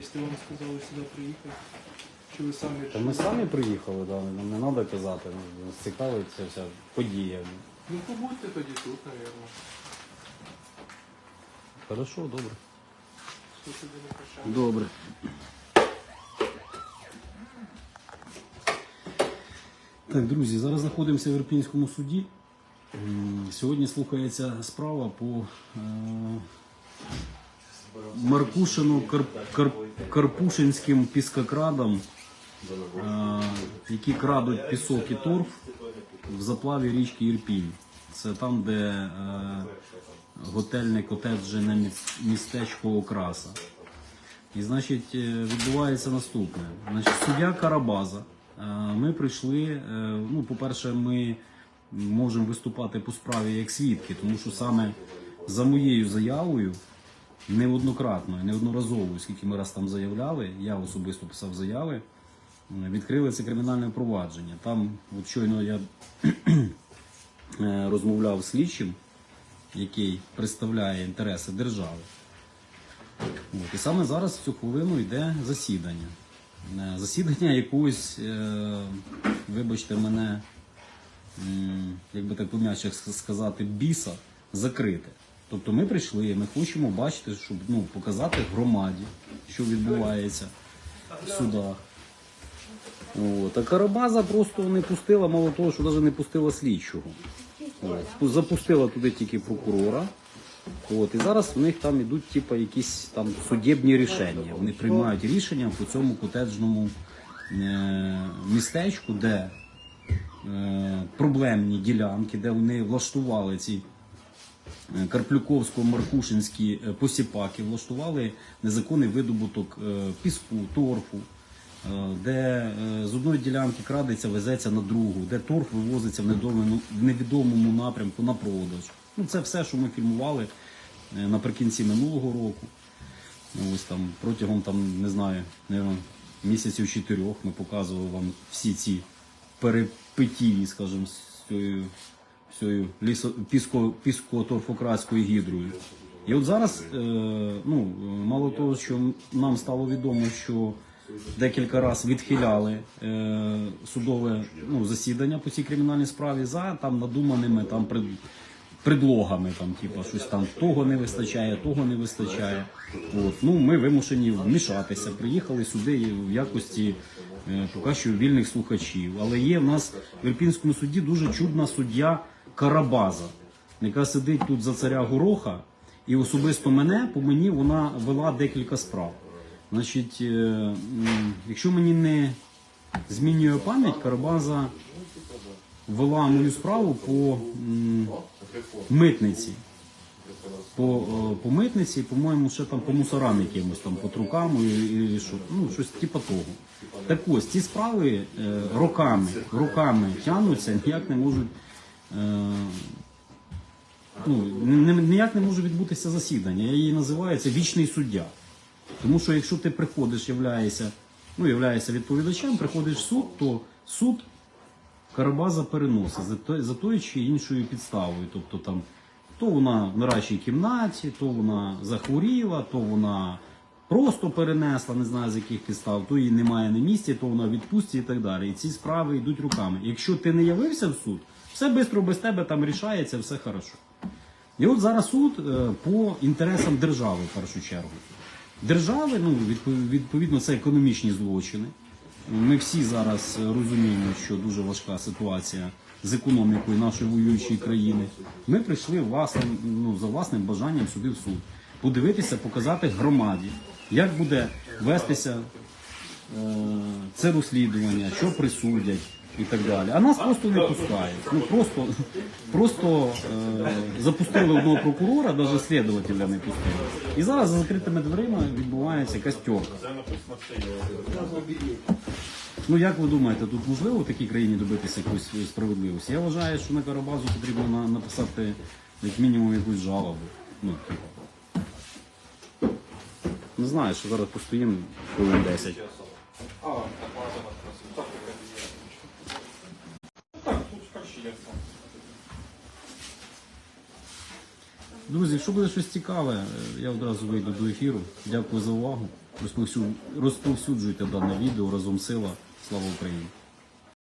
Якщо вам сказали сюди приїхати, чи ви самі Та ми самі приїхали, да, нам не треба казати, нас цікавить ця вся подія. Ну побудьте тоді тут, напевно. Хорошо, добре. Що тоді не прощаємо. Добре. Так, друзі, зараз знаходимося в Ірпінському суді. М, Сьогодні слухається справа по е, Маркушину Кар, Кар, Карпушинським піскокрадам, е, які крадуть пісок і торф в заплаві річки Ірпінь. Це там, де е, готельне котеджне містечко Окраса. І значить, е, відбувається наступне. Значить, суддя Карабаза. Ми прийшли. Ну, по-перше, ми можемо виступати по справі як свідки, тому що саме за моєю заявою, неоднократно, неодноразово, скільки ми раз там заявляли, я особисто писав заяви, е, відкрили це кримінальне провадження. Там, от щойно я е, розмовляв з слідчим, який представляє інтереси держави. От, і саме зараз в цю хвилину йде засідання. Е, Засідання якогось, вибачте мене, як би так пом'яче сказати, біса закрите. Тобто ми прийшли, ми хочемо бачити, щоб ну, показати громаді, що відбувається в судах. От. А Карабаза просто не пустила, мало того, що навіть не пустила слідчого. От. Запустила туди тільки прокурора. От, і зараз в них там ідуть типу, якісь там судебні рішення. Вони приймають рішення по цьому котеджному е- містечку, де е- проблемні ділянки, де вони влаштували ці Карплюковсько-Маркушинські е, посіпаки, влаштували незаконний видобуток е, піску, торфу, е, де е, з одної ділянки крадеться, везеться на другу, де торф вивозиться в невідомому, напрямку на продаж. Ну, це все, що ми фільмували е, наприкінці минулого року. Ну, Ось там протягом там, не знаю, місяців чотирьох ми показували вам всі ці перепитії, скажімо, з цією всією піско, піско-торфократською гідрою. І от зараз, е, ну, мало того, що нам стало відомо, що декілька разів відхиляли е, судове ну, засідання по цій кримінальній справі за там надуманими там пред, предлогами, там, типу, щось там того не вистачає, того не вистачає. От. Ну, ми вимушені вмішатися. Приїхали сюди в якості е, поки що вільних слухачів. Але є в нас в Ірпінському суді дуже чудна суддя Карабаза, яка сидить тут за царя Гороха, і особисто мене, по мені вона вела декілька справ. Значить, е, якщо мені не змінює пам'ять, Карабаза вела мою справу по митниці. По, е, по митниці, по-моєму, ще там по мусорам якимось, там, по трукам і, і що, ну, щось типу того. Так ось, ці справи е, роками, роками тягнуться, ніяк не можуть. Е, ну, ніяк не може відбутися засідання. Я її називаю це вічний суддя. Тому що якщо ти приходиш, являєшся, ну, являєшся відповідачем, приходиш в суд, то суд Карабаза переносить за, за тою чи іншою підставою. Тобто там то вона в нарадчій кімнаті, то вона захворіла, то вона просто перенесла, не знаю з яких підстав, то її немає на місці, то вона в відпустці і так далі. І ці справи йдуть руками. Якщо ти не явився в суд, все швидко без тебе там рішається, все хорошо. І от зараз суд е, по інтересам держави в першу чергу. Держави, ну відповідно, це економічні злочини. Ми всі зараз е, розуміємо, що дуже важка ситуація з економікою нашої воюючої країни. Ми прийшли власним, ну, за власним бажанням сюди в суд. Подивитися, показати громаді, як буде вестися е, це розслідування, що присудять і так далі. А нас просто не пускають. Ну просто, просто е, запустили одного прокурора, навіть слідувателя не пустили. І зараз за закритими дверима відбувається якась. Ну як ви думаєте, тут можливо в такій країні добитися якоїсь справедливості? Я вважаю, що на Карабазу потрібно на- написати як мінімум якусь жалобу. Ну, типу. Не знаю, що зараз постоїмо хвилин 10. А, так, ладно, так, так, тут краще я сам. Друзі, якщо буде щось цікаве, е, я одразу вийду до ефіру. Дякую за увагу. Розповсюджуйте дане відео разом сила. Слава Україні!